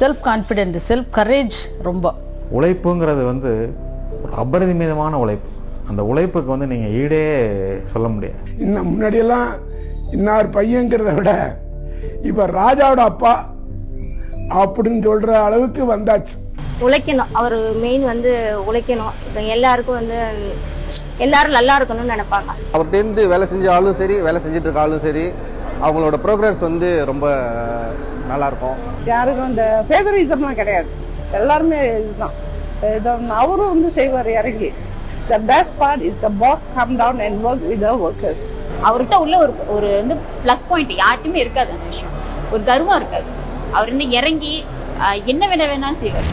Self confident self courage ரொம்ப. உழைப்புங்கிறது வந்து ஒரு அபரிமிதமான உழைப்பு. அந்த உழைப்புக்கு வந்து நீங்கள் ஈடே சொல்ல முடியாது. இன்னும் முன்னாடியெல்லாம் இன்னார் பையங்கிறத விட இப்ப ராஜாவோட அப்பா அப்படின்னு சொல்ற அளவுக்கு வந்தாச்சு. உழைக்கணும். அவர் மெயின் வந்து உழைக்கணும். இப்ப எல்லாருக்கும் வந்து எல்லாரும் நல்லா இருக்கணும்னு நினைப்பாங்க. அவர்கிட்டேருந்து வேலை செஞ்ச ஆளும் சரி வேலை செஞ்சுட்டு இருக்க ஆளும் சரி அவங்களோட ப்ரோக்ரஸ் வந்து ரொம்ப நல்லா இருக்கும் யாருக்கும் இந்த ஃபேவரிசம்லாம் கிடையாது. எல்லாருமே இதுதான். இது அவரும் வந்து செய்வார் இறங்கி. The best part is the boss come down and work with the workers அவர்கிட்ட உள்ள ஒரு ஒரு வந்து ப்ளஸ் பாயிண்ட் யார்ட்டுமே இருக்காது அந்த விஷயம் ஒரு கர்வம் இருக்காது. அவர் வந்து இறங்கி ஆஹ், என்ன வேணா வேணாலும் செய்வார்.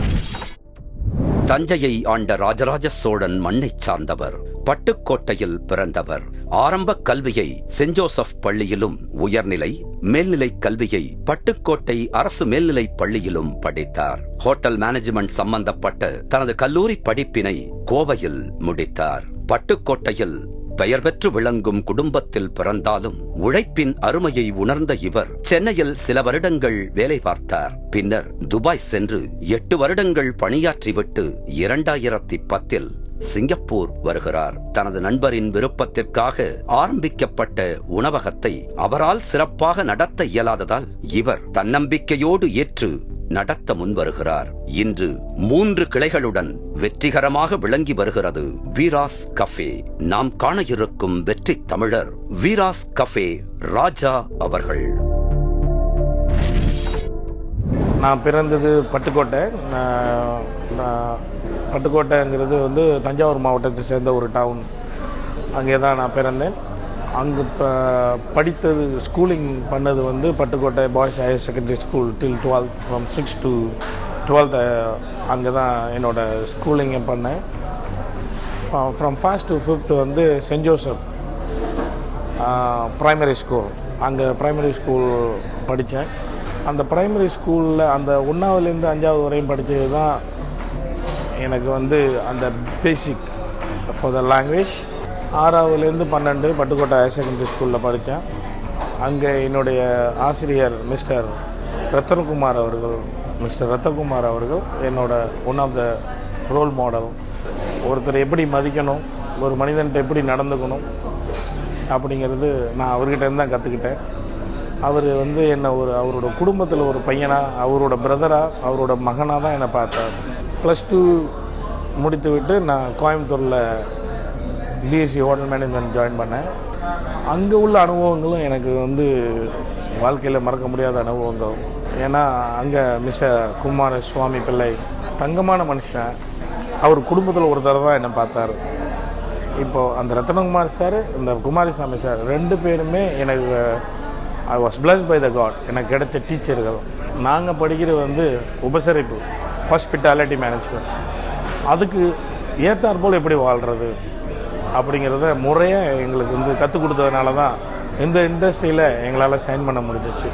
தஞ்சையை ஆண்ட ராஜராஜ சோழன் மண்ணைச் சார்ந்தவர் பட்டுக்கோட்டையில் பிறந்தவர். ஆரம்ப கல்வியை சென்ட் ஜோசப் பள்ளியிலும் உயர்நிலை மேல்நிலை கல்வியை பட்டுக்கோட்டை அரசு மேல்நிலைப் பள்ளியிலும் படித்தார். ஹோட்டல் மேனேஜ்மெண்ட் சம்பந்தப்பட்ட தனது கல்லூரி படிப்பினை கோவையில் முடித்தார். பட்டுக்கோட்டையில் பெயர் பெற்று விளங்கும் குடும்பத்தில் பிறந்தாலும் உழைப்பின் அருமையை உணர்ந்த இவர் சென்னையில் சில வருடங்கள் வேலை பார்த்தார். பின்னர் துபாய் சென்று எட்டு வருடங்கள் பணியாற்றிவிட்டு இரண்டாயிரத்தி பத்தில் சிங்கப்பூர் வருகிறார். தனது நண்பரின் விருப்பத்திற்காக ஆரம்பிக்கப்பட்ட உணவகத்தை அவரால் சிறப்பாக நடத்த இயலாததால் இவர் தன்னம்பிக்கையோடு ஏற்று நடத்த முன்வருகிறார். இன்று மூன்று கிளைகளுடன் வெற்றிகரமாக விளங்கி வருகிறது வீராஸ் கஃபே. நாம் காண இருக்கும் வெற்றி தமிழர் வீராஸ் கஃபே ராஜா அவர்கள். நான் பிறந்தது பட்டுக்கோட்டை. நான் நான் பட்டுக்கோட்டைங்கிறது வந்து தஞ்சாவூர் மாவட்டத்தை சேர்ந்த ஒரு டவுன் அங்கே தான் நான் பிறந்தேன். அங்கே இப்போ படித்தது ஸ்கூலிங் பண்ணது வந்து Pattukkottai boys higher secondary school till twelfth from six to twelfth அங்கே தான் என்னோட ஸ்கூலிங்கை பண்ணேன். ஃப்ரம் ஃபர்ஸ்ட் டு ஃபிஃப்த் வந்து சென்ட் ஜோசப் ப்ரைமரி ஸ்கூல் அங்கே ப்ரைமரி ஸ்கூல் படித்தேன். அந்த ப்ரைமரி ஸ்கூலில் அந்த ஒன்றாவதுலேருந்து அஞ்சாவது வரையும் படித்தது தான் எனக்கு வந்து அந்த பேசிக் ஃபார் த லாங்குவேஜ் ஆறாவதுலேருந்து பன்னெண்டு பட்டுக்கோட்டை ஹையர் செகண்டரி ஸ்கூலில் படித்தேன் அங்கே என்னுடைய ஆசிரியர் மிஸ்டர் ரத்தனகுமார் அவர்கள் மிஸ்டர் ரத்தகுமார் அவர்கள் என்னோட one of the role model ஒருத்தர் எப்படி மதிக்கணும் ஒரு மனிதன்கிட்ட எப்படி நடந்துக்கணும் அப்படிங்கிறது நான் அவர்கிட்ட இருந்து தான் கற்றுக்கிட்டேன் அவர் வந்து என்னை ஒரு அவரோட குடும்பத்தில் ஒரு பையனாக அவரோட பிரதராக அவரோட மகனாக தான் என்னை பார்த்தார். ப்ளஸ் டூ முடித்து விட்டு நான் கோயம்புத்தூரில் பிஎஸ்சி ஹோட்டல் மேனேஜ்மெண்ட் ஜாயின் பண்ணேன். அங்கே உள்ள அனுபவங்களும் எனக்கு வந்து வாழ்க்கையில் மறக்க முடியாத அனுபவங்கள். ஏன்னா அங்கே மிஸ்டர் குமார சுவாமி பிள்ளை தங்கமான மனுஷன். அவர் குடும்பத்தில் ஒருத்தர் தான் என்னை பார்த்தாரு. இப்போ அந்த ரத்னகுமார் சார் இந்த குமாரசாமி சார் ரெண்டு பேருமே எனக்கு I was blessed by the god எனக்கு கிடைச்ச டீச்சர்கள் நாங்கள் படிக்கிறது வந்து உபசரிப்பு ஹாஸ்பிட்டாலிட்டி மேனேஜ்மெண்ட் அதுக்கு ஏற்றாற் போல் எப்படி வாழ்கிறது அப்படிங்கிறத முறையாக எங்களுக்கு வந்து கற்றுக் கொடுத்ததுனால தான் இந்த இண்டஸ்ட்ரியில் எங்களால் சைன் பண்ண முடிஞ்சிச்சு.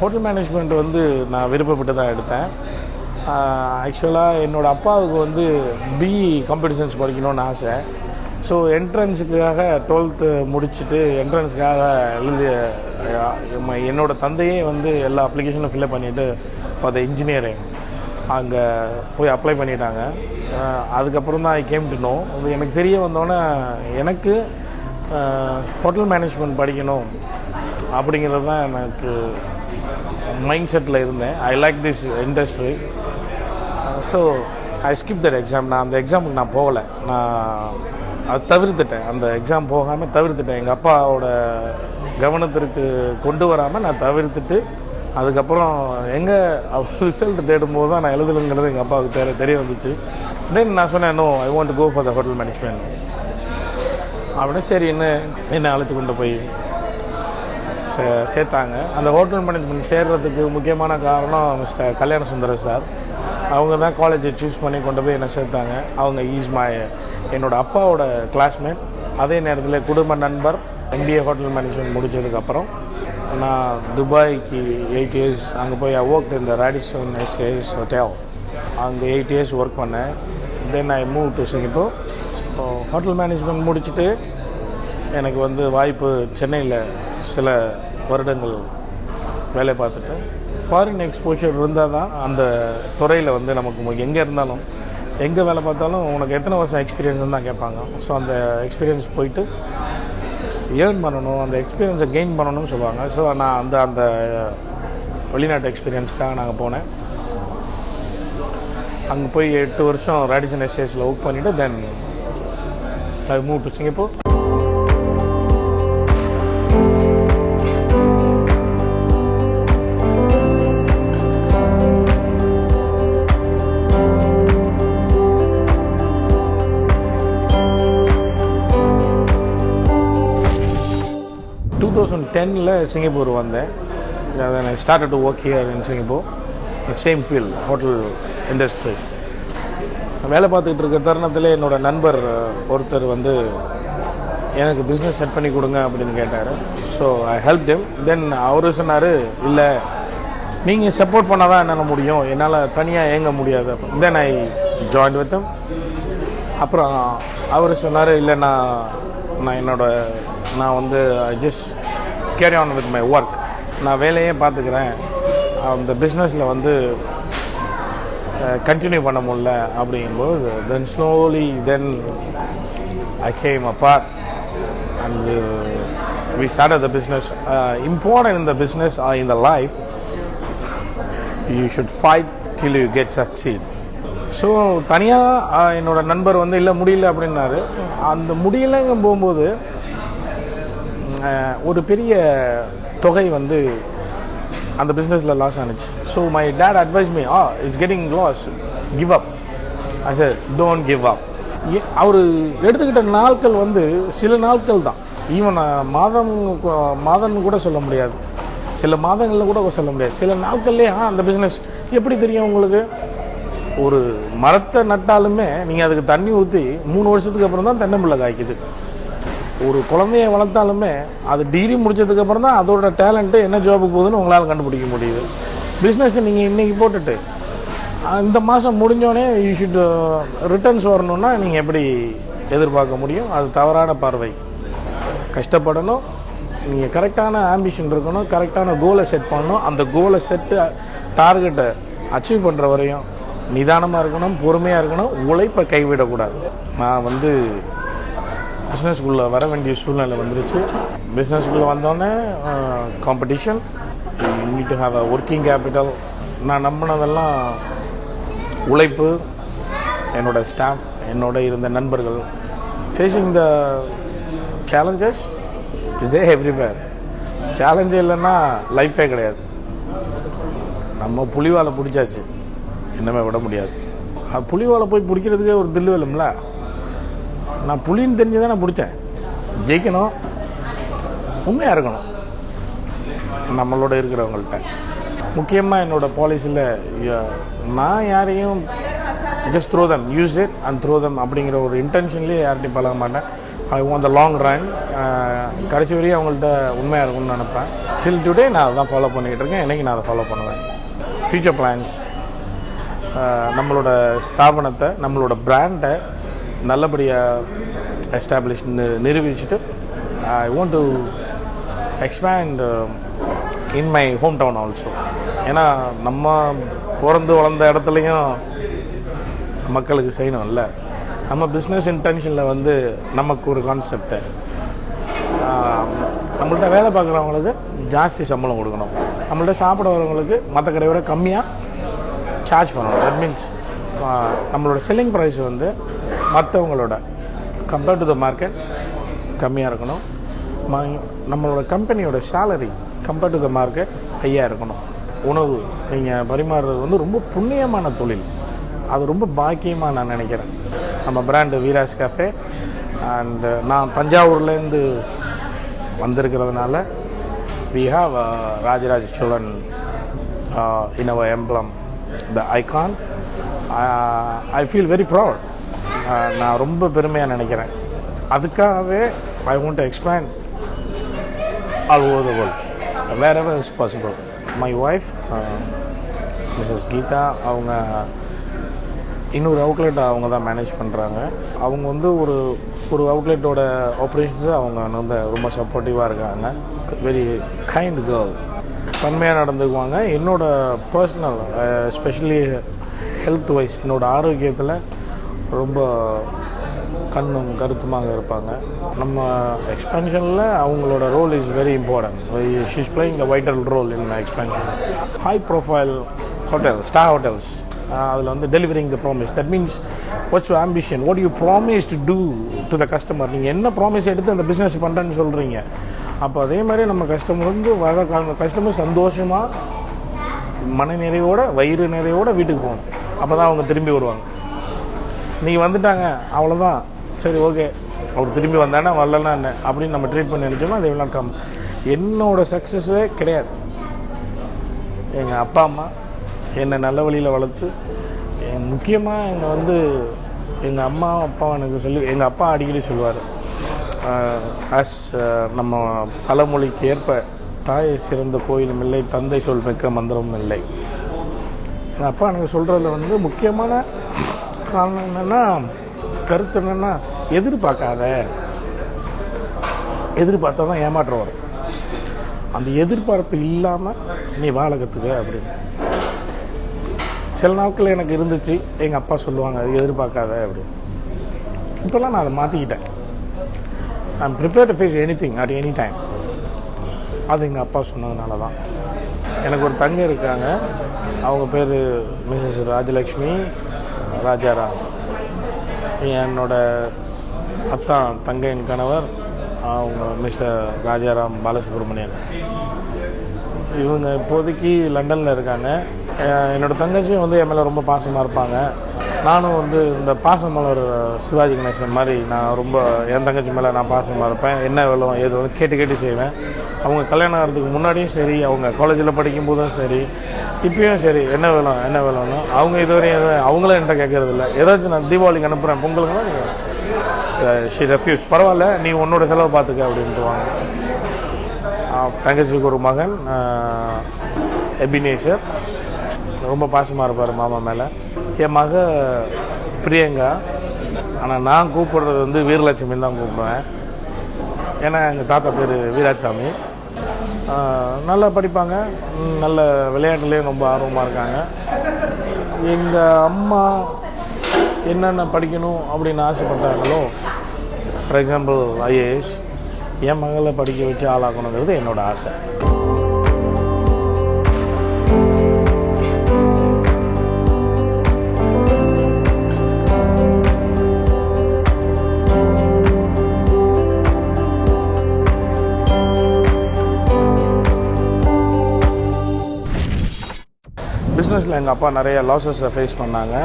ஹோட்டல் மேனேஜ்மெண்ட் வந்து நான் விருப்பப்பட்டு தான் எடுத்தேன் ஆக்சுவலாக என்னோடய அப்பாவுக்கு வந்து பிஇ கம்ப்யூட்டர் சயின்ஸ் படிக்கணும்னு ஆசை. ஸோ என்ட்ரன்ஸுக்காக டுவெல்த்து முடிச்சுட்டு என்ட்ரன்ஸுக்காக எழுதி என்னோட தந்தையே வந்து எல்லா அப்ளிகேஷனும் ஃபில்அப் பண்ணிவிட்டு ஃபார் த இன்ஜினியரிங் அங்கே போய் அப்ளை பண்ணிட்டாங்க. அதுக்கப்புறம் தான் ஐ கேம் டு நோ எனக்கு தெரிய வந்தோன்னே எனக்கு ஹோட்டல் மேனேஜ்மெண்ட் படிக்கணும் அப்படிங்கிறது தான் எனக்கு மைண்ட் செட்டில் இருந்தேன். I like this industry so I skip that exam நான் அந்த எக்ஸாமுக்கு நான் போகலை. நான் அது தவிர்த்துட்டேன். அந்த எக்ஸாம் போகாமல் தவிர்த்துட்டேன். எங்கள் அப்பாவோட கவனத்திற்கு கொண்டு வராமல் நான் தவிர்த்துட்டு அதுக்கப்புறம் எங்கே ரிசல்ட் தேடும்போது தான் நான் எழுதலுங்கிறது எங்கள் அப்பாவுக்கு தெரிய தெரிய வந்துச்சு. தென் நான் சொன்னேன் no I want go for the hotel management அப்படின்னு சரி என்ன என்னை அழைத்து கொண்டு போய் சே சேர்த்தாங்க. அந்த ஹோட்டல் மேனேஜ்மெண்ட் சேர்றதுக்கு முக்கியமான காரணம் மிஸ்டர் கல்யாண சுந்தர சார். அவங்க தான் காலேஜை சூஸ் பண்ணி கொண்டு போய் என்னை சேர்த்தாங்க. அவங்க ஈஸ் மை என்னோட அப்பாவோட கிளாஸ்மேட் அதே நேரத்தில் குடும்ப நண்பர் எம்பிஏ ஹோட்டல் மேனேஜ்மெண்ட் முடிச்சதுக்கப்புறம் நான் துபாய்க்கு எயிட் இயர்ஸ் அங்கே போய் ஐ ஒர்க் இந்த ராடிசன் எஸ்ஏஎஸ் ஹோட்டல் அங்கே எயிட் இயர்ஸ் ஒர்க் பண்ணேன். Then I move to Singapore so hotel management முடிச்சுட்டு எனக்கு வந்து வாய்ப்பு சென்னையில் சில வருடங்கள் வேலை பார்த்துட்டு ஃபாரின் எக்ஸ்போஷர் இருந்தால் தான் அந்த துறையில் வந்து நமக்கு எங்கே இருந்தாலும் எங்கே வேலை பார்த்தாலும் உனக்கு எத்தனை வருஷம் எக்ஸ்பீரியன்ஸ் தான் கேட்பாங்க. ஸோ அந்த எக்ஸ்பீரியன்ஸ் போயிட்டு ஏர்ன் பண்ணணும் அந்த எக்ஸ்பீரியன்ஸை கெயின் பண்ணணும்னு சொல்லுவாங்க. ஸோ நான் அந்த அந்த வெளிநாட்டு எக்ஸ்பீரியன்ஸ்க்காக நாங்கள் போனேன். அங்கே போய் எட்டு வருஷம் ரேடிசன் எஸ்டேஸில் ஒர்க் பண்ணிவிட்டு then I move to Singapore thousand டென்னில் சிங்கப்பூர் வந்தேன். அதை நான் started to work here in same field hotel industry வேலை பார்த்துக்கிட்டு இருக்க தருணத்தில் என்னோட நண்பர் ஒருத்தர் வந்து எனக்கு பிஸ்னஸ் செட் பண்ணி கொடுங்க அப்படின்னு கேட்டார். ஸோ ஐ ஹெல்ப் டெம் தென் அவரு சொன்னார் இல்லை நீங்கள் சப்போர்ட் பண்ணால் தான் என்னால் முடியும். என்னால் தனியாக இயங்க முடியாது. தென் ஐ ஜாயின் வித் அப்புறம் அவர் சொன்னார் இல்லை நான் நான் என்னோட நான் வந்து just carry on with my work நான் வேலையே பார்த்துக்கிறேன். அந்த பிஸ்னஸில் வந்து கண்டினியூ பண்ண முடில அப்படிங்கும்போது then slowly then I came apart and we start the business important இந்த business in the life you should fight till you get succeed so தனியாக என்னோட நண்பர் வந்து இல்லை முடியல அப்படின்னாரு. அந்த முடியலைங்க போகும்போது ஒரு பெரிய தொகை வந்து அந்த பிஸ்னஸில் loss ஆனுச்சு. So my dad advise me ah it's getting loss give up sir don't give up அவர் எடுத்துக்கிட்ட நாட்கள் வந்து சில நாட்கள் தான். ஈவன் மாதம் மாதம்னு கூட சொல்ல முடியாது. சில மாதங்களில் கூட சொல்ல முடியாது. சில நாட்கள்லேயே ஆ அந்த பிஸ்னஸ் எப்படி தெரியும் உங்களுக்கு? ஒரு மரத்தை நட்டாலுமே நீங்கள் அதுக்கு தண்ணி ஊற்றி மூணு வருஷத்துக்கு அப்புறம் தான் தென்னம்பிள்ளை காய்க்குது. ஒரு குழந்தைய வளர்த்தாலுமே அது டிகிரி முடிச்சதுக்கு அப்புறம் தான் அதோட டேலண்ட்டு என்ன ஜாபுக்கு போகுதுன்னு உங்களால் கண்டுபிடிக்க முடியுது. பிஸ்னஸ் நீங்கள் இன்றைக்கி போட்டுட்டு இந்த மாதம் முடிஞ்சோடனே யூ ஷுட் ரிட்டர்ன்ஸ் வரணும்னா நீங்கள் எப்படி எதிர்பார்க்க முடியும்? அது தவறான பார்வை. கஷ்டப்படணும். நீங்கள் கரெக்டான ஆம்பிஷன் இருக்கணும் கரெக்டான கோலை செட் பண்ணணும். அந்த கோலை செட்டு டார்கெட்டை அச்சீவ் பண்ணுற வரையும் நிதானமாக இருக்கணும் பொறுமையாக இருக்கணும் உழைப்பை கைவிடக்கூடாது. நான் வந்து பிஸ்னஸ்க்குள்ளே வர வேண்டிய சூழ்நிலை வந்துருச்சு. பிஸ்னஸ்குள்ளே வந்தோடனே competition need to have a working capital நான் நம்பினதெல்லாம் உழைப்பு என்னோட ஸ்டாஃப் என்னோட இருந்த நண்பர்கள். Facing the challenges is they everywhere சேலஞ்சே இல்லைன்னா லைஃபே கிடையாது. நம்ம புலிவாலை பிடிச்சாச்சு. இன்னமே விட முடியாது. அது புலிவாலை போய் பிடிக்கிறதுக்கே ஒரு தில்லு வேலும்ல நான் புலின்னு தெரிஞ்சு தான் நான் பிடிச்சேன். ஜெயிக்கணும். உண்மையாக இருக்கணும். நம்மளோட இருக்கிறவங்கள்ட்ட. முக்கியமாக என்னோட பாலிசியில் நான் யாரையும் just throw them use it and throw them அப்படிங்கிற ஒரு இன்டென்ஷன்லேயே யார்கிட்டையும் பழக மாட்டேன். அவங்க த லாங் ரன் கடைசி வரையும் அவங்கள்ட்ட உண்மையாக இருக்கும்னு நினைப்பேன். டில் டுடே நான் அதான் ஃபாலோ பண்ணிக்கிட்டு இருக்கேன். இன்றைக்கி நான் அதை ஃபாலோ பண்ணுவேன்? ஃபியூச்சர் பிளான்ஸ் நம்மளோட ஸ்தாபனத்தை நம்மளோட பிராண்டை நல்லபடியாக establish நிரூபிச்சுட்டு I want to expand in my home town also ஏன்னா நம்ம பிறந்து வளர்ந்த இடத்துலையும் மக்களுக்கு செய்யணும்ல நம்ம பிஸ்னஸ் இன்டென்ஷனில் வந்து நமக்கு ஒரு கான்செப்டு நம்மள்ட்ட வேலை பார்க்குறவங்களுக்கு ஜாஸ்தி சம்பளம் கொடுக்கணும். நம்மள்ட்ட சாப்பிட வரவங்களுக்கு மற்ற கடையை விட கம்மியாக சார்ஜ் பண்ணணும் தட் மீன்ஸ் நம்மளோட செல்லிங் ப்ரைஸ் வந்து மற்றவங்களோட கம்பேர்ட் டு த மார்க்கெட் கம்மியாக இருக்கணும். ம- நம்மளோட கம்பெனியோட salary compared to the market ஹையாக இருக்கணும். உணவு நீங்கள் பரிமாறுறது வந்து ரொம்ப புண்ணியமான தொழில். அது ரொம்ப பாக்கியமாக நான் நினைக்கிறேன். நம்ம பிராண்டு வீராஸ் கேஃபே அண்ட் நான் தஞ்சாவூர்லேருந்து வந்திருக்கிறதுனால we have Rajaraja Cholan uh, emblem the emblem the icon. Uh, I feel very proud. Uh, நான் ரொம்ப பெருமையாக நினைக்கிறேன். அதுக்காகவே I want to all all over the world wherever is possible. My wife uh, Geetha அவங்க இன்னொரு outlet அவங்க தான் manage பண்ணுறாங்க அவங்க வந்து ஒரு ஒரு அவுட்லெட்டோட ஆப்ரேஷன்ஸை அவங்க வந்து ரொம்ப சப்போர்ட்டிவாக இருக்காங்க. வெரி கைண்ட் கேர்ள் தன்மையாக நடந்துக்குவாங்க. என்னோட பர்சனல் எஸ்பெஷலி ஹெல்த் வைஸ் என்னோட ஆரோக்கியத்தில் ரொம்ப கண்ணும் கருத்துமாக இருப்பாங்க. நம்ம எக்ஸ்பென்ஷனில் அவங்களோட role is very important she's playing a vital role in expansion high profile hotel star hotels அதில் வந்து delivering the promise that means what's you ambition what you promise to do to the customer நீங்கள் என்ன promise எடுத்து அந்த business பண்ணுறேன்னு சொல்கிறீங்க அப்போ அதே மாதிரி நம்ம கஸ்டமர் வந்து வர கஸ்டமர் சந்தோஷமாக மன நிறைவோட வயிறு நிறைவோட வீட்டுக்கு போகணும். அப்போ தான் அவங்க திரும்பி வருவாங்க. நீங்கள் வந்துட்டாங்க அவ்வளோதான் சரி ஓகே அவர் திரும்பி வந்தானே வரலன்னா என்ன? அப்படின்னு நம்ம ட்ரீட் பண்ணி நினச்சோம்னா அது எவ்வளோ கம் என்னோட சக்ஸஸே கிடையாது. எங்கள் அப்பா அம்மா என்னை நல்ல வழியில் வளர்த்து முக்கியமாக எங்கள் வந்து எங்கள் அம்மா அப்பா எனக்கு சொல்லி எங்கள் அப்பா அடிக்கடி சொல்லுவார். அஸ் நம்ம பழமொழிக்கு ஏற்ப தாயை சிறந்த கோயிலும் இல்லை தந்தை சொல் மிக்க மந்திரமும் இல்லை. எங்கள் அப்பா எனக்கு சொல்கிறதுல வந்து முக்கியமான காரணம் என்னென்னா கருத்து என்னென்னா எதிர்பார்க்காத எதிர்பார்த்தா தான் ஏமாற்றம் வரும் அந்த எதிர்பார்ப்பு இல்லாமல் நீ வாழ கற்றுக்க அப்படின்னு. சில நாட்கள் எனக்கு இருந்துச்சு. எங்கள் அப்பா சொல்லுவாங்க அது எதிர்பார்க்காத அப்படின்னு. இப்போல்லாம் நான் அதை மாற்றிக்கிட்டேன் I'm prepare to face anything at any time அது எங்கள் அப்பா சொன்னதுனால தான். எனக்கு ஒரு தங்கை இருக்காங்க. அவங்க பேர் மிஸ்ஸஸ் ராஜலக்ஷ்மி ராஜாராம். என்னோட அத்தான் தங்கையின் கணவர். அவங்க மிஸ்டர் ராஜாராம் பாலசுப்ரமணியன். இவங்க இப்போதைக்கு லண்டனில் இருக்காங்க. என்னோட தங்கச்சியும் வந்து என் மேலே ரொம்ப பாசமாக இருப்பாங்க. நானும் வந்து இந்த பாசமலர் சிவாஜி கணேசன் மாதிரி நான் ரொம்ப என் தங்கச்சி மேலே நான் பாசமாக இருப்பேன். என்ன வேணும் ஏது வேணும் கேட்டு கேட்டு செய்வேன். அவங்க கல்யாணம் ஆகிறதுக்கு முன்னாடியும் சரி அவங்க காலேஜில் படிக்கும் போதும் சரி இப்பயும் சரி என்ன வேணும் என்ன வேணும்னு. அவங்க இதுவரையும் எதுவும் அவங்களும் என்கிட்ட கேட்கறது இல்லை ஏதாச்சும் நான் தீபாவளிக்கு அனுப்புகிறேன் பொங்கலுக்குனா ஷி ரெஃப்யூஸ் பரவாயில்ல நீ உன்னோட செலவை பார்த்துக்க அப்படின்ட்டுவாங்க வாங்க. தங்கச்சிக்கு ஒரு மகன் எபினேசர் ரொம்ப பாசமாக இருப்பார் மாமா மேலே. என் மக பிரியங்கா. ஆனால் நான் கூப்பிடுறது வந்து வீரலட்சுமின்னு தான் கூப்பிடுவேன். ஏன்னா எங்கள் தாத்தா பேர் வீராசாமி. நல்லா படிப்பாங்க. நல்ல விளையாட்டுலேயும் ரொம்ப ஆர்வமாக இருக்காங்க. எங்கள் அம்மா என்னென்ன படிக்கணும் அப்படின்னு ஆசைப்பட்டாங்களோ ஃபார் எக்ஸாம்பிள் ஐஏஎஸ் என் மகளை படிக்க வச்சு ஆளாக்கணுங்கிறது என்னோட ஆசை. பிஸ்னஸில் எங்கள் அப்பா நிறைய லாஸஸை ஃபேஸ் பண்ணாங்க.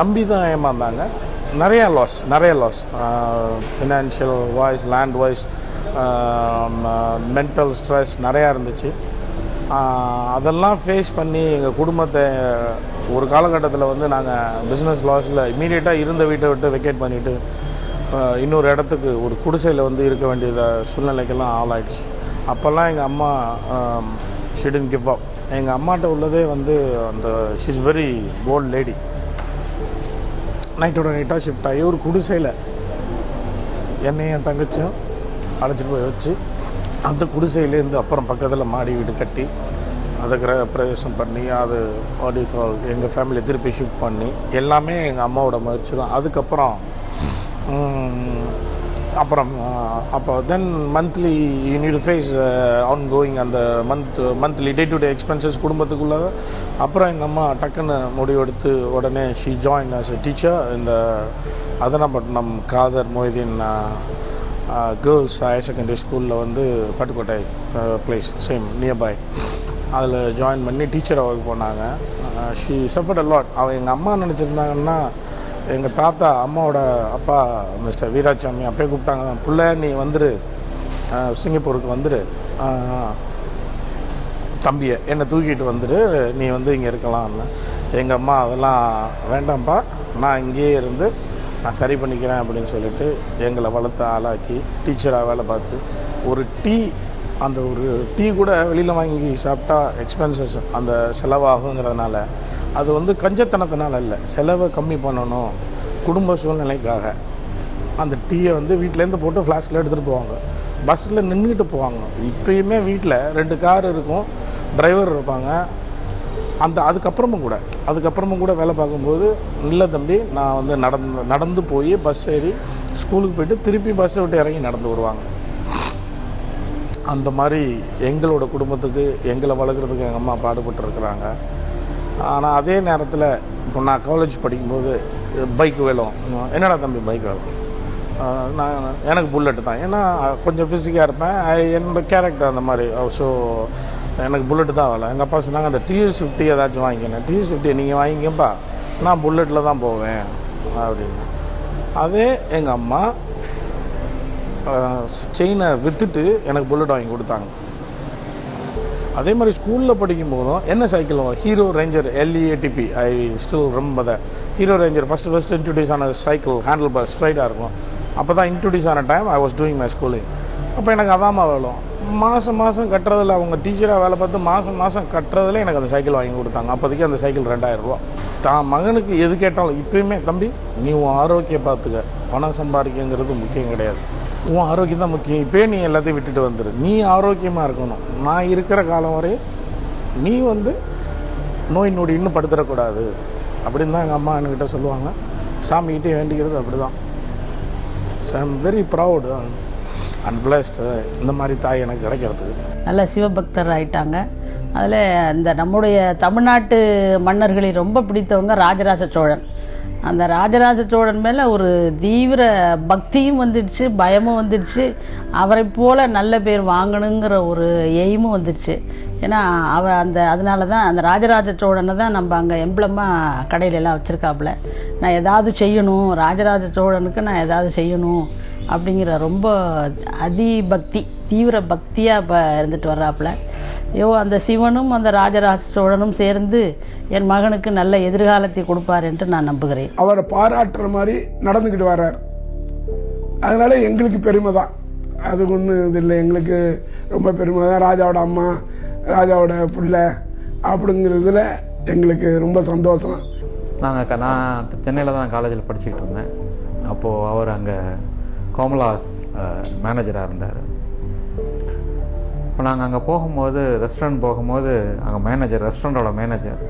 நம்பி தான் ஏமாந்தாங்க. நிறைய லாஸ் நிறைய loss financial wise land wise mental stress நிறையா இருந்துச்சு. அதெல்லாம் ஃபேஸ் பண்ணி எங்கள் குடும்பத்தை ஒரு காலகட்டத்தில் வந்து நாங்கள் பிஸ்னஸ் லாஸில் இமீடியட்டாக இருந்த வீட்டை விட்டு வெக்கேட் பண்ணிவிட்டு இன்னொரு இடத்துக்கு ஒரு குடிசையில் வந்து இருக்க வேண்டிய சூழ்நிலைக்கெல்லாம் ஆளாயிடுச்சு. அப்போல்லாம் எங்கள் அம்மா ஷிடன் கிவ் அப் எங்கள் அம்மாட்ட உள்ளதே வந்து அந்த ஷீஸ் வெரி போல்ட் லேடி நைட்டோட நைட்டாக ஷிஃப்ட் ஆகி ஒரு குடிசையில் என்னையும் என் தங்கச்சியும் அழைச்சிட்டு போய் வச்சு அந்த குடிசையிலேருந்து அப்புறம் பக்கத்தில் மாடி வீடு கட்டி அதை கிர பிரவேசம் பண்ணி அது ஆடி கால் எங்கள் ஃபேமிலி திருப்பி ஷிஃப்ட் பண்ணி எல்லாமே எங்கள் அம்மாவோட முயற்சி தான். அதுக்கப்புறம் அப்புறம் அப்போ then monthly you face ongoing அந்த month monthly day to day expenses குடும்பத்துக்குள்ள அப்புறம் எங்கள் அம்மா டக்குன்னு முடிவெடுத்து உடனே she join as a teacher இந்த Athanapattinam Khader Mohideen girls higher secondary ஸ்கூலில் வந்து பட்டுக்கோட்டை பிளேஸ் சேம் நியர்பை அதில் ஜாயின் பண்ணி டீச்சராக ஒர்க் பண்ணாங்க. ஷீ சஃபர்ட் அலாட் அவள் எங்கள் அம்மா நினச்சிருந்தாங்கன்னா எங்கள் தாத்தா அம்மாவோட அப்பா மிஸ்டர் வீராசாமி அப்பயே கூப்பிட்டாங்க. பிள்ளை நீ வந்துரு. சிங்கப்பூருக்கு வந்துரு. தம்பியை என்னை தூக்கிட்டு வந்துடு நீ வந்து இங்கே இருக்கலாம்னு எங்கள் அம்மா அதெல்லாம் வேண்டாம்ப்பா. நான் இங்கேயே இருந்து நான் சரி பண்ணிக்கிறேன் அப்படின்னு சொல்லிட்டு எங்களை வளர்த்து ஆளாக்கி டீச்சராக வேலை பார்த்து ஒரு டீ அந்த ஒரு டீ கூட வெளியில் வாங்கி சாப்பிட்டா எக்ஸ்பென்சஸ் அந்த செலவாகுங்கிறதுனால அது வந்து கஞ்சத்தனத்தினால இல்லை. செலவை கம்மி பண்ணணும் குடும்ப சூழ்நிலைக்காக. அந்த டீயை வந்து வீட்டிலேருந்து போட்டு ஃப்ளாஸ்கில் எடுத்துகிட்டு போவாங்க. பஸ்ஸில் நின்றுட்டு போவாங்க. இப்பயுமே வீட்டில் ரெண்டு கார் இருக்கும். டிரைவர் இருப்பாங்க. அந்த அதுக்கப்புறமும் கூட அதுக்கப்புறமும் கூட வேலை பார்க்கும்போது இல்லை தம்பி நான் வந்து நடந்து நடந்து போய் பஸ் ஏறி ஸ்கூலுக்கு போயிட்டு திருப்பி பஸ்ஸை விட்டு இறங்கி நடந்து வருவாங்க. அந்த மாதிரி எங்களோட குடும்பத்துக்கு எங்களை வளர்க்குறதுக்கு எங்கள் அம்மா பாடுபட்டுருக்குறாங்க. ஆனால் அதே நேரத்தில் இப்போ நான் காலேஜ் படிக்கும்போது பைக் வேணும் என்னடா தம்பி பைக் வேணும் நான் எனக்கு புல்லட்டு தான். ஏன்னா கொஞ்சம் ஃபிசிக்காக இருப்பேன். I- என்னோட கேரக்டர் அந்த மாதிரி. ஸோ எனக்கு புல்லட்டு தான் வேலை. எங்கள் அப்பா சொன்னாங்க அந்த டிஎஸ் ஃபிஃப்டி ஏதாச்சும் வாங்கிக்கணும் டிஎஸ் ஃபிஃப்டி நீங்கள் வாங்கிக்கப்பா நான் புல்லட்டில் தான் போவேன். அப்படின்னு. அதே எங்கள் அம்மா செயினை விற்றுட்டு எனக்கு புல்லட் வாங்கி கொடுத்தாங்க. அதே மாதிரி ஸ்கூலில் படிக்கும் போதும் என்ன சைக்கிள் வரும்? ஹீரோ ரேஞ்சர் எல்இஏடிபி ஐ ஸ்டில் ரொம்ப the Hero Ranger first first introduce ஆன சைக்கிள் ஹேண்டில் பார் ஸ்ட்ரைட்டாக இருக்கும். அப்போ தான் இன்ட்ரடியூஸ் ஆன time I was doing my schooling அப்போ எனக்கு அதாம்மா வேணும் மாதம் மாதம் கட்டுறதில் அவங்க டீச்சராக வேலை பார்த்து மாதம் மாதம் கட்டுறதுல எனக்கு அந்த சைக்கிள் வாங்கி கொடுத்தாங்க. அப்போதைக்கு அந்த சைக்கிள் ரெண்டாயிரம் ரூபா தான் மகனுக்கு எது கேட்டாலும் இப்பயுமே தம்பி நீ உன் ஆரோக்கியம் பார்த்துக்க. பணம் சம்பாதிக்கங்கிறது முக்கியம் கிடையாது. உன் ஆரோக்கியம் தான் முக்கியம். இப்போ நீ எல்லாத்தையும் விட்டுட்டு வந்துரு. நீ ஆரோக்கியமாக இருக்கணும். நான் இருக்கிற காலம் வரை நீ வந்து நோய் நொடி இன்னும் படுத்துடக்கூடாது. அப்படின்னு தான் எங்கள் அம்மா என்கிட்ட சொல்லுவாங்க. சாமிக்கிட்டே வேண்டிக்கிறது அப்படி தான் so I'm very proud and இந்த மாதிரி தாய் எனக்கு கிடைக்கிறதுக்கு. நல்ல சிவபக்தர் ஆயிட்டாங்க. அதில் இந்த நம்முடைய தமிழ்நாட்டு மன்னர்களில் ரொம்ப பிடித்தவங்க ராஜராஜ சோழன். அந்த ராஜராஜ சோழன் மேலே ஒரு தீவிர பக்தியும் வந்துடுச்சு பயமும் வந்துடுச்சு. அவரை போல நல்ல பேர் வாங்கணுங்கிற ஒரு எய்மும் வந்துடுச்சு. ஏன்னா அவர் அந்த அதனால தான் அந்த ராஜராஜ சோழனை தான் நம்ம அங்கே எம்பளமாக கடையில எல்லாம் வச்சுருக்காப்புல. நான் ஏதாவது செய்யணும் ராஜராஜ சோழனுக்கு நான் ஏதாவது செய்யணும் அப்படிங்கிற ரொம்ப அதிபக்தி தீவிர பக்தியாக இப்போ இருந்துட்டு வர்றாப்புல. ஐயோ அந்த சிவனும் அந்த ராஜராஜ சோழனும் சேர்ந்து என் மகனுக்கு நல்ல எதிர்காலத்தை கொடுப்பார் என்று நான் நம்புகிறேன். அவரை பாராட்டுற மாதிரி நடந்துக்கிட்டு வர்றார். அதனால எங்களுக்கு பெருமை தான். அது ஒன்றும் இது இல்லை. எங்களுக்கு ரொம்ப பெருமை தான். ராஜாவோட அம்மா ராஜாவோட பிள்ளை அப்படிங்கிறதுல எங்களுக்கு ரொம்ப சந்தோஷம். நாங்கள் நான் சென்னையில் தான் காலேஜில் படிச்சுக்கிட்டு இருந்தேன். அப்போது அவர் அங்கே கோமலாஸ் மேனேஜராக இருந்தார். இப்போ நாங்கள் அங்கே போகும்போது ரெஸ்டாரண்ட் போகும்போது அங்கே மேனேஜர் ரெஸ்டாரண்ட்டோட மேனேஜர்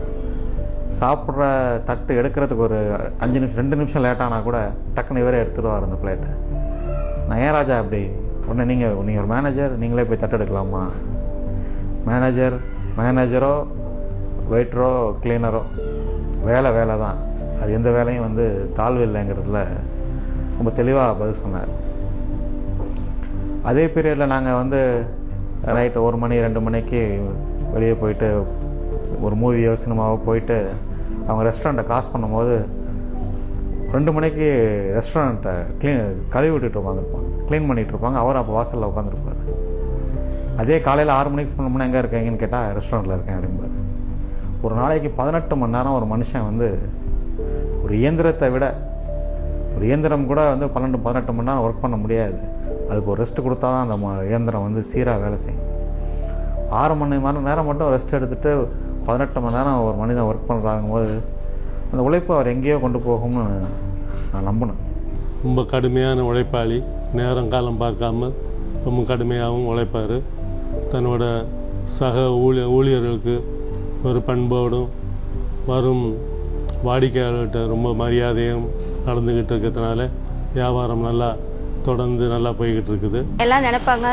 சாப்பிட்ற தட்டு எடுக்கிறதுக்கு ஒரு அஞ்சு நிமிஷம் ரெண்டு நிமிஷம் லேட்டானா கூட டக்குன்னு இவரே எடுத்துடுவார் அந்த பிளேட்டை நான் ஏன் ராஜா அப்படி? உடனே நீங்கள் நீங்கள் ஒரு மேனேஜர் நீங்களே போய் தட்டு எடுக்கலாமா? மேனேஜர் மேனேஜரோ வெயிட்டரோ கிளீனரோ வேலை வேலை தான். அது எந்த வேலையும் வந்து தாழ்வு இல்லைங்கிறதுல ரொம்ப தெளிவாக பதில் சொன்னார். அதே பீரியடில் நாங்கள் வந்து நைட்டு ஒரு மணி ரெண்டு மணிக்கு வெளியே போயிட்டு ஒரு மூவியோ சினிமாவோ போயிட்டு அவங்க ரெஸ்டாரண்ட்டை கிராஸ் பண்ணும்போது ரெண்டு மணிக்கு ரெஸ்டாரண்ட்டை க்ளீன் கழுவி விட்டுட்டு உட்காந்துருப்பாங்க க்ளீன் பண்ணிகிட்டு இருப்பாங்க. அவர் அப்போ வாசலில் உட்காந்துருப்பார் அதே காலையில் ஆறு மணிக்கு ஃபோன் பண்ண எங்கே இருக்கீங்கன்னு கேட்டால் ரெஸ்டாரண்ட்டில் இருக்கேன் அப்படிம்பாரு. ஒரு நாளைக்கு பதினெட்டு மணி நேரம் ஒரு மனுஷன் வந்து ஒரு இயந்திரத்தை விட ஒரு இயந்திரம் கூட வந்து பன்னெண்டு பதினெட்டு மணி நேரம் ஒர்க் பண்ண முடியாது. அதுக்கு ஒரு ரெஸ்ட் கொடுத்தா தான் அந்த ம- இயந்திரம் வந்து சீராக வேலை செய்யும். ஆறு மணி மணி நேரம் மட்டும் ரெஸ்ட் எடுத்துகிட்டு பதினெட்டு மணி நேரம் ஒரு மனிதன் ஒர்க் பண்ணுறாங்க போது அந்த உழைப்பு அவர் எங்கேயோ கொண்டு போகும்னு நான் நம்பினேன். ரொம்ப கடுமையான உழைப்பாளி. நேரம் காலம் பார்க்காம ரொம்ப கடுமையாகவும் உழைப்பார். தன்னோட சக ஊழிய ஊழியர்களுக்கு ஒரு பண்போடும் வரும் வாடிக்கையாளர்கிட்ட ரொம்ப மரியாதையும் நடந்துக்கிட்டு இருக்கிறதுனால வியாபாரம் நல்லா தொடர்ந்து நல்லா போய்கிட்டு இருக்குது எல்லாம் நினைப்பாங்க.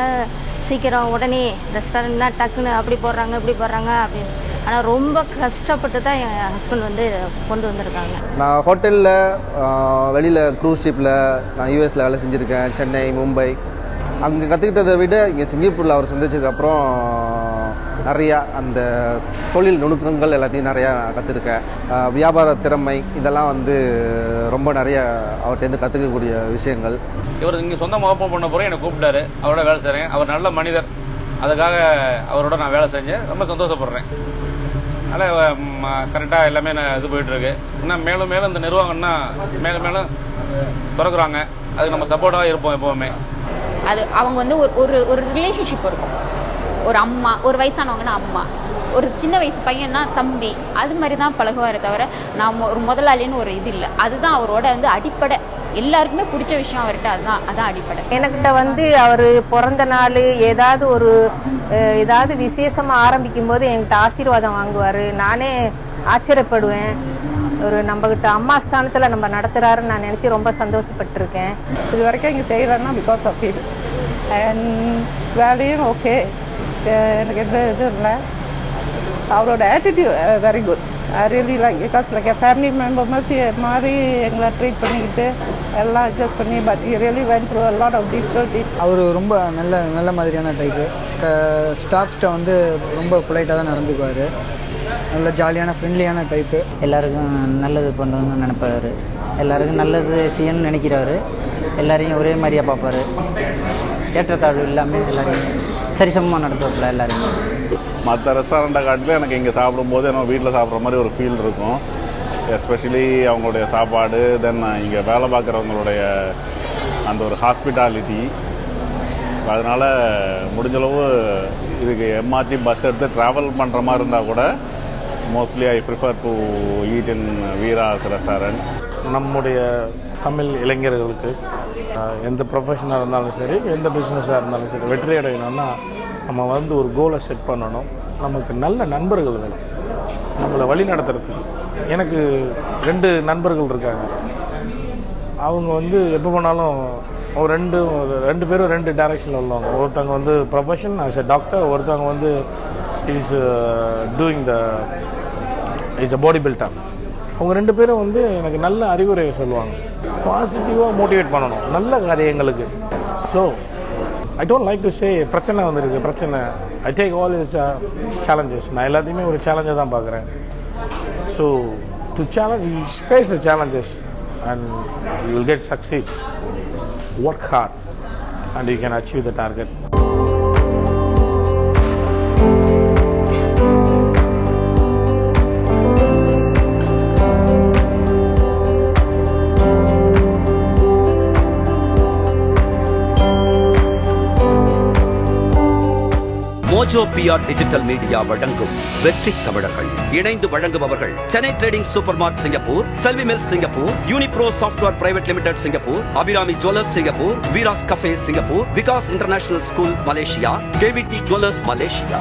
சீக்கிரம் உடனே ரெஸ்டாரண்ட்னா டக்குன்னு அப்படி போடுறாங்க இப்படி போடுறாங்க அப்படின்னு. ஆனால் ரொம்ப கஷ்டப்பட்டு தான் என் ஹஸ்பண்ட் வந்து கொண்டு வந்திருக்காங்க. நான் ஹோட்டலில் வெளியில் க்ரூஸ் ஷிப்பில் நான் யூஎஸில் வேலை செஞ்சுருக்கேன். சென்னை மும்பை. அங்கே கற்றுக்கிட்டதை விட இங்கே சிங்கப்பூரில் அவர் சந்திச்சதுக்கப்புறம் நிறையா அந்த தொழில் நுணுக்கங்கள் எல்லாத்தையும் நிறையா கற்றுருக்கேன் வியாபார திறமை இதெல்லாம் வந்து ரொம்ப நிறைய அவர்கிட்டேருந்து கற்றுக்கக்கூடிய விஷயங்கள். இவர் இங்கே சொந்தமாக ஓப்பன் பண்ண போகிறேன் என்னை கூப்பிட்டாரு. அவரோட வேலை செய்கிறேன் அவர் நல்ல மனிதர். அதுக்காக அவரோட நான் வேலை செஞ்சேன். ரொம்ப சந்தோஷப்படுறேன். அதனால் கரெக்டாக எல்லாமே நான் இது போயிட்டுருக்கு. இன்னும் மேலும் மேலும் இந்த நிர்வாகம்னா மேலும் மேலும் திறக்குறாங்க. அதுக்கு நம்ம சப்போர்ட்டாக இருப்போம் எப்போவுமே. அது அவங்க வந்து ஒரு ஒரு ஒரு ரிலேஷன்ஷிப் இருக்கும். ஒரு அம்மா ஒரு வயசானவங்கன்னா அம்மா. ஒரு சின்ன வயசு பையன்னா தம்பி. அது மாதிரி தான் பழகுவாரே தவிர நான் ஒரு முதலாளின்னு ஒரு இது இல்லை. அதுதான் அவரோட வந்து அடிப்படை. எல்லாருக்குமே பிடிச்ச விஷயம் அவர்கிட்ட அதுதான் அதான் அடிப்படை. எனக்கிட்ட வந்து அவர் பிறந்த நாள் ஏதாவது ஒரு ஏதாவது விசேஷமா ஆரம்பிக்கும் போது என்கிட்ட ஆசீர்வாதம் வாங்குவாரு. நானே ஆச்சரியப்படுவேன். ஒரு நம்ம கிட்ட அம்மா ஸ்தானத்துல நம்ம நடத்துறாருன்னு நான் நினைச்சு ரொம்ப சந்தோஷப்பட்டிருக்கேன். இது வரைக்கும் இங்கே செய்கிறேன்னா பிகாஸ் ஆஃப் இது அண்ட் வேலையும் ஓகே எனக்கு எந்த இதுவும் இல்லை. அவரோட attitude very good I really like because like family member மாதிரி எங்களை ட்ரீட் பண்ணிக்கிட்டு எல்லாம் அட்ஜஸ்ட் பண்ணி but really when through lot of difficulties அவர் ரொம்ப நல்ல நல்ல மாதிரியான டைப்பு க ஸ்டாஃப்ஸ்கிட்ட வந்து ரொம்ப பொலைட்டாக தான் நடந்துக்குவார். நல்ல ஜாலியான ஃப்ரெண்ட்லியான டைப்பு எல்லாருக்கும் நல்லது பண்ணணும்னு நினைப்பாரு. எல்லாருக்கும் நல்லது செய்யணும்னு நினைக்கிறவர் எல்லாரையும் ஒரே மாதிரியா பார்ப்பாரு. ஏற்றத்தாழ்வு இல்லாமல் எல்லாரையும் சரிசமமாக நடத்துவாப்புல எல்லாரையும். மற்ற ரெஸ்டாரண்ட்டை காட்டிலும் எனக்கு இங்கே சாப்பிடும்போது நம்ம வீட்டில் சாப்பிட்ற மாதிரி ஒரு ஃபீல் இருக்கும். எஸ்பெஷலி அவங்களுடைய சாப்பாடு தென் இங்கே வேலை பார்க்குறவங்களுடைய அந்த ஒரு ஹாஸ்பிட்டாலிட்டி அதனால் முடிஞ்சளவு இதுக்கு எம்ஆர்டி பஸ் எடுத்து ட்ராவல் பண்ணுற மாதிரி இருந்தால் கூட mostly I prefer to eat in Veeras restaurant நம்முடைய தமிழ் இளைஞர்களுக்கு எந்த ப்ரொஃபஷனாக இருந்தாலும் சரி எந்த பிஸ்னஸாக இருந்தாலும் சரி வெற்றி அடையணும்னா நம்ம வந்து ஒரு கோலை செட் பண்ணணும். நமக்கு நல்ல நண்பர்கள் வேணும். நம்மளை வழி நடத்துறதுக்கு. எனக்கு ரெண்டு நண்பர்கள் இருக்காங்க. அவங்க வந்து எப்போ போனாலும் ஒரு ரெண்டு ரெண்டு பேரும் ரெண்டு டைரக்ஷனில் உள்ளவங்க. ஒருத்தவங்க வந்து ப்ரொஃபஷன் ஆஸ் எ டாக்டர் ஒருத்தவங்க வந்து is doing the is a bodybuilder அவங்க ரெண்டு பேரும் வந்து எனக்கு நல்ல அறிவுரை சொல்லுவாங்க. பாசிட்டிவாக மோட்டிவேட் பண்ணணும். நல்ல காரியங்களுக்கு. So I don't like to say பிரச்சனை வந்துருக்கு பிரச்சனை. I take all is challenges நான் எல்லாத்தையுமே ஒரு சேலஞ்சை தான் பார்க்குறேன். So to challenge face the challenges and you will get succeed. Work hard and you can achieve the target. Mojo PR digital media வழங்கும் வெற்றி தமிழர்கள். இணைந்து வழங்குபவர்கள் Chennai trading super mart Singapore Selvi mill Singapore Unipro software private limited Singapore Abirami jewellers Singapore Veeras cafe Singapore Vikas international school Malaysia KVD jewellers Malaysia.